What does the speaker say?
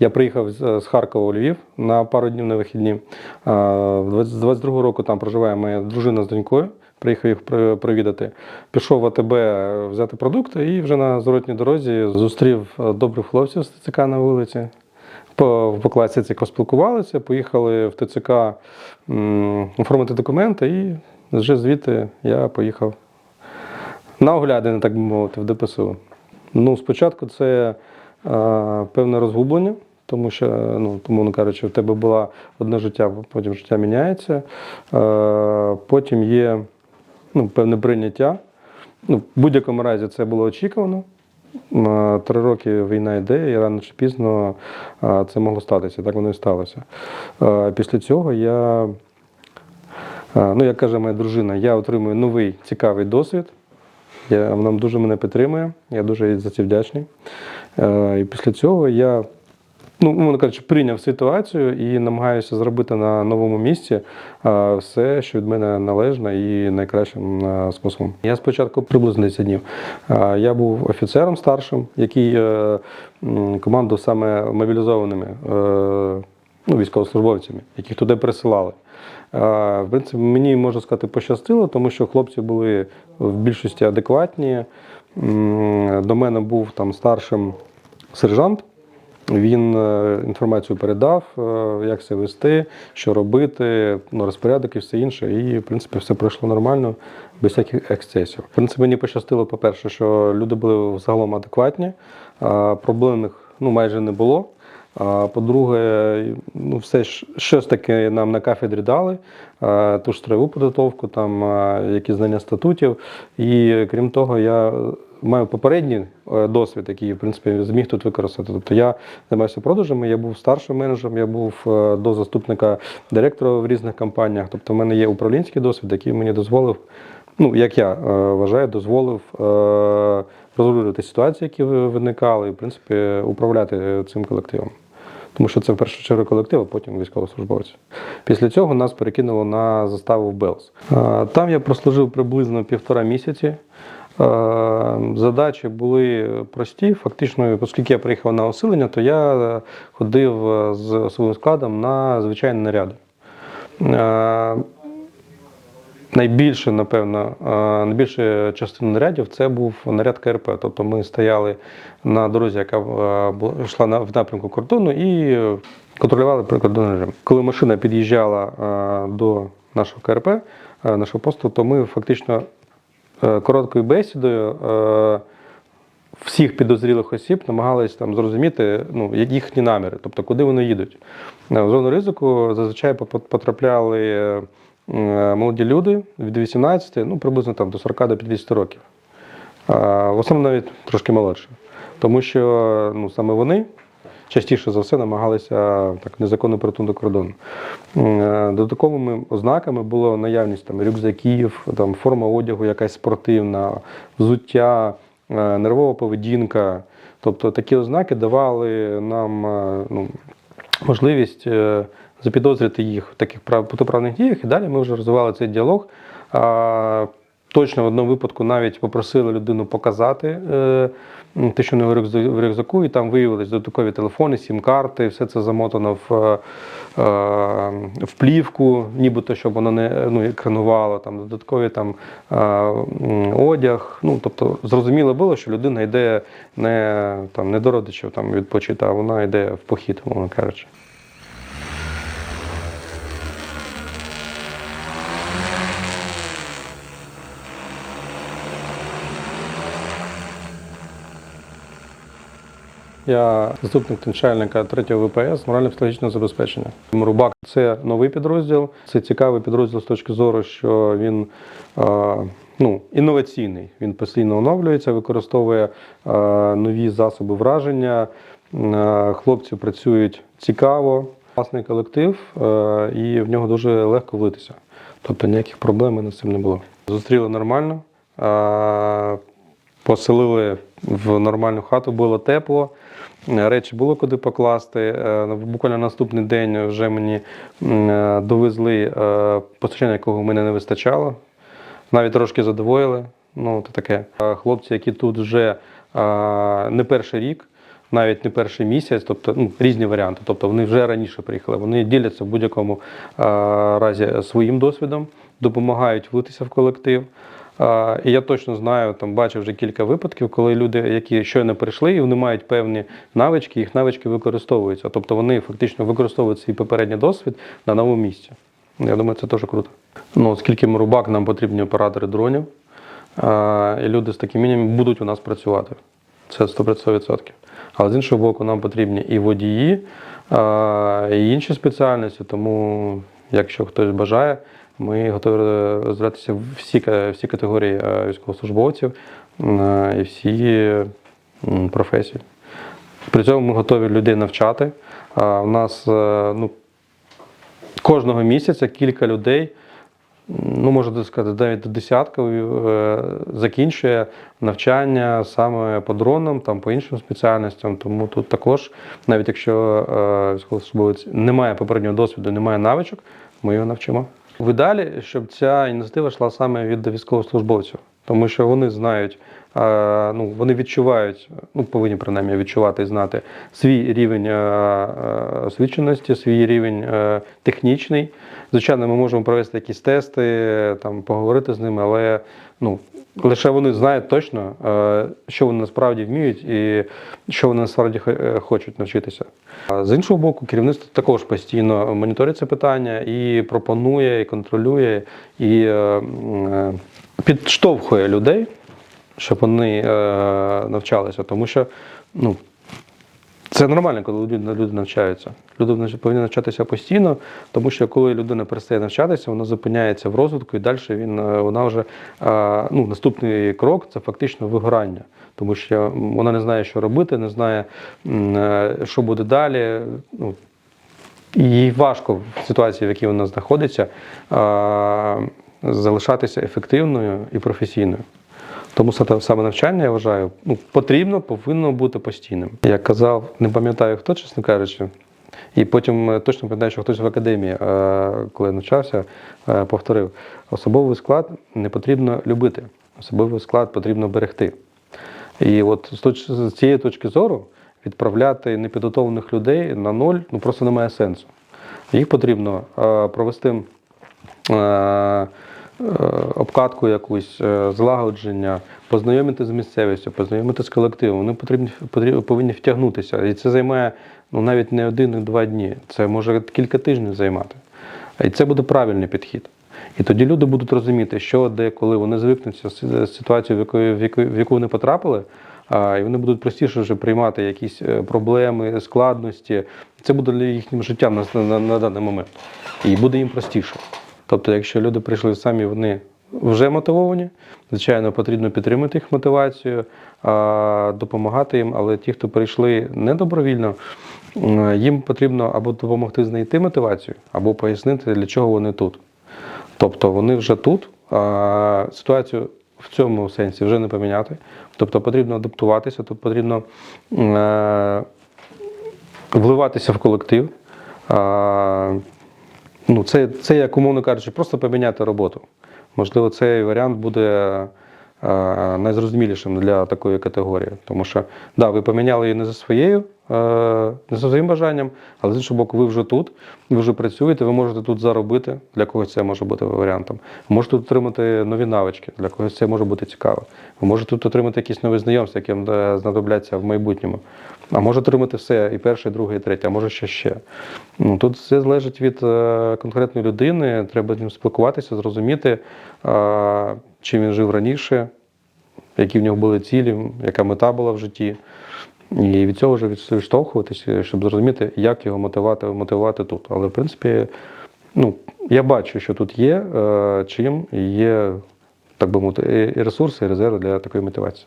Я приїхав з Харкова у Львів на пару днів на вихідні. А, в 20 З 22-го року там проживає моя дружина з донькою. Приїхав їх провідати. Пішов в АТБ взяти продукти і вже на зворотній дорозі зустрів е, добрих хлопців з ТЦК на вулиці. По, по поспілкувалися, поїхали в ТЦК оформити документи, і вже звідти я поїхав на оглядини, так би мовити, в ДПСУ. Ну, спочатку це е, певне розгублення, тому що, ну, умовно кажучи, в тебе було одне життя, потім життя міняється. Е, потім є ну, певне прийняття. Ну, в будь-якому разі це було очікувано. Три роки війна йде, і рано чи пізно е, це могло статися. Так воно і сталося. Е, Після цього я, е, ну, як каже моя дружина, я отримую новий цікавий досвід. Я, вона дуже мене підтримує, я дуже за це вдячний. Е, і після цього я, ну, умовно кажучи, прийняв ситуацію і намагаюся зробити на новому місці е, все, що від мене належно і найкращим е, способом. Я спочатку приблизно 10 днів. Е, я був офіцером старшим, який командував саме мобілізованими ну, військовослужбовцями, яких туди присилали. В принципі, мені можна сказати, пощастило, тому що хлопці були в більшості адекватні. До мене був там старшим сержант. Він е, інформацію передав, е, як себе вести, що робити, ну, розпорядок і все інше. І, в принципі, все пройшло нормально, без всяких ексцесів. В принципі, мені пощастило, по-перше, що люди були загалом адекватні, проблемних ну, майже не було. А по-друге, ну, все ж щось таке нам на кафедрі дали, ту ж строєву підготовку, там а, якісь знання статутів. І крім того, я маю попередній е, досвід, який в принципі зміг тут використати. Тобто я займаюся продажами, я був старшим менеджером, я був е, до заступника директора в різних компаніях. Тобто, в мене є управлінський досвід, який мені дозволив, ну як я е, вважаю, дозволив розрулювати ситуації, які виникали, і в принципі управляти цим колективом. Тому що це в першу чергу колектив, а потім військовослужбовці. Після цього нас перекинуло на заставу в Белс. Там я прослужив приблизно півтора місяці. Е, Задачі були прості. Фактично, оскільки я приїхав на осилення, то я ходив е, з особовим складом на звичайні наряди. Е, Найбільше, напевно, е, найбільша частина нарядів це був наряд КРП. Тобто ми стояли на дорозі, яка е, йшла в напрямку кордону, і е, контролювали прикордонний режим. Коли машина під'їжджала е, до нашого КРП, е, нашого посту, то ми фактично е, короткою бесідою е, всіх підозрілих осіб намагались там зрозуміти ну, їхні наміри, тобто куди вони їдуть. Е, В зону ризику зазвичай потрапляли е, молоді люди від 18, ну приблизно там до 40 до 50 років. В основному навіть трошки молодше. Тому що ну, саме вони частіше за все намагалися так, незаконно перетнути кордон. М, е, Додатковими ознаками було наявність там, рюкзаків, там, форма одягу якась спортивна, взуття, е, нервова поведінка. Тобто такі ознаки давали нам е, ну, можливість запідозрити їх в таких прав- протиправних діях, і далі ми вже розвивали цей діалог. Точно в одному випадку навіть попросили людину показати е, те, що нього в рюкзаку, і там виявились додаткові телефони, сім-карти, все це замотано в, е, е, в плівку, нібито щоб воно не ну, екранувало, там додаткові там одяг. Ну, тобто зрозуміло було, що людина йде не, там, не до родичів там, відпочити, а вона йде в похід, мовно кажучи. Я заступник начальника 3-го ВПС морально-психологічного забезпечення. Рубак це новий підрозділ. Це цікавий підрозділ з точки зору, що він ну, інноваційний. Він постійно оновлюється, використовує нові засоби враження. Хлопці працюють цікаво, класний колектив, і в нього дуже легко влитися. Тобто ніяких проблем з цим не було. Зустріли нормально. Поселили в нормальну хату, було тепло, е, речі було куди покласти. Е, Буквально наступний день вже мені е, довезли постачання, якого в мене не вистачало. Навіть трошки задовоїли. Ну, то таке. Хлопці, які тут вже не перший рік, навіть не перший місяць, тобто ну, різні варіанти. Тобто вони вже раніше приїхали. Вони діляться в будь-якому разі своїм досвідом, допомагають влитися в колектив. І я точно знаю, там бачив вже кілька випадків, коли люди, які щойно прийшли, і вони мають певні навички, їх навички використовуються. Тобто вони фактично використовують свій попередній досвід на новому місці. Я думаю, це теж круто. Ну, оскільки ми рубак, нам потрібні оператори дронів, і люди з таким мінімумом будуть у нас працювати. Це 100%. Але з іншого боку, нам потрібні і водії, і інші спеціальності. Тому, якщо хтось бажає, ми готові розглядатися в всі, всі категорії е, військовослужбовців е, і всі професії. При цьому ми готові людей навчати. А У нас е, ну, кожного місяця кілька людей, ну можна сказати, навіть до десятка е, закінчує навчання саме по дронам, там по іншим спеціальностям. Тому тут також, навіть якщо е, військовослужбовець не має попереднього досвіду, не має навичок, ми його навчимо. В ідеалі, щоб ця ініціатива йшла саме від військовослужбовців, тому що вони знають, ну вони відчувають, ну повинні принаймні відчувати і знати свій рівень е, е, освіченості, свій рівень е, технічний. Звичайно, ми можемо провести якісь тести, там поговорити з ними, але ну. Лише вони знають точно, що вони насправді вміють і що вони насправді хо- хочуть навчитися. З іншого боку, керівництво також постійно моніторить це питання і пропонує, і контролює, і підштовхує людей, щоб вони е, навчалися. Тому що ну, це нормально, коли люди, люди навчаються. Люди повинні навчатися постійно, тому що коли людина перестає навчатися, вона зупиняється в розвитку, і далі він, е, вона вже е, ну, наступний крок це фактично вигорання, тому що вона не знає, що робити, не знає, що буде далі. Ну, їй важко в ситуації, в якій вона знаходиться, залишатися ефективною і професійною. Тому саме навчання, я вважаю, ну, потрібно, повинно бути постійним. Я казав, не пам'ятаю хто, чесно кажучи, і потім е, точно пам'ятаю, що хтось в академії, е, коли навчався, е, повторив: особовий склад не потрібно любити, особовий склад потрібно берегти. І от з цієї точки зору відправляти непідготовлених людей на ноль ну, просто немає сенсу. Їх потрібно провести обкатку якусь, е, злагодження, познайомити з місцевістю, познайомити з колективом. Вони потрібні, потрібні, повинні втягнутися. І це займає ну, навіть не один і два дні. Це може кілька тижнів займати. І це буде правильний підхід. І тоді люди будуть розуміти, що де, коли вони звикнуться з з ситуацією, в яку, в яку, в яку вони потрапили, а, і вони будуть простіше вже приймати якісь е, проблеми, складності. Це буде для їхнім життям на, на, на даний момент. І буде їм простіше. Тобто, якщо люди прийшли самі, вони вже мотивовані, звичайно, потрібно підтримати їх мотивацію, допомагати їм, але ті, хто прийшли недобровільно, їм потрібно або допомогти знайти мотивацію, або пояснити, для чого вони тут. Тобто вони вже тут, ситуацію в цьому сенсі вже не поміняти. Тобто потрібно адаптуватися, тобто потрібно е, вливатися в колектив. Це, це, як умовно кажучи, просто поміняти роботу. Можливо, цей варіант буде найзрозумілішим для такої категорії. Тому що, да, ви поміняли її не за своєю, е, не за своїм бажанням, але з іншого боку, ви вже тут, ви вже працюєте, ви можете тут заробити. Для когось це може бути варіантом. Ви можете тут отримати нові навички, для когось це може бути цікаво. Ви можете тут отримати якісь нові знайомства, які е, знадобляться в майбутньому. А може отримати все, і перше, і друге, і третє, а може ще ще. Ну, тут все залежить від е, конкретної людини, треба з ним спілкуватися, зрозуміти, е, чим він жив раніше, які в нього були цілі, яка мета була в житті. І від цього вже відштовхуватися, щоб зрозуміти, як його мотивувати, мотивувати тут. Але в принципі, ну, я бачу, що тут є е, чим є, так би мовити, і ресурси, і резерви для такої мотивації.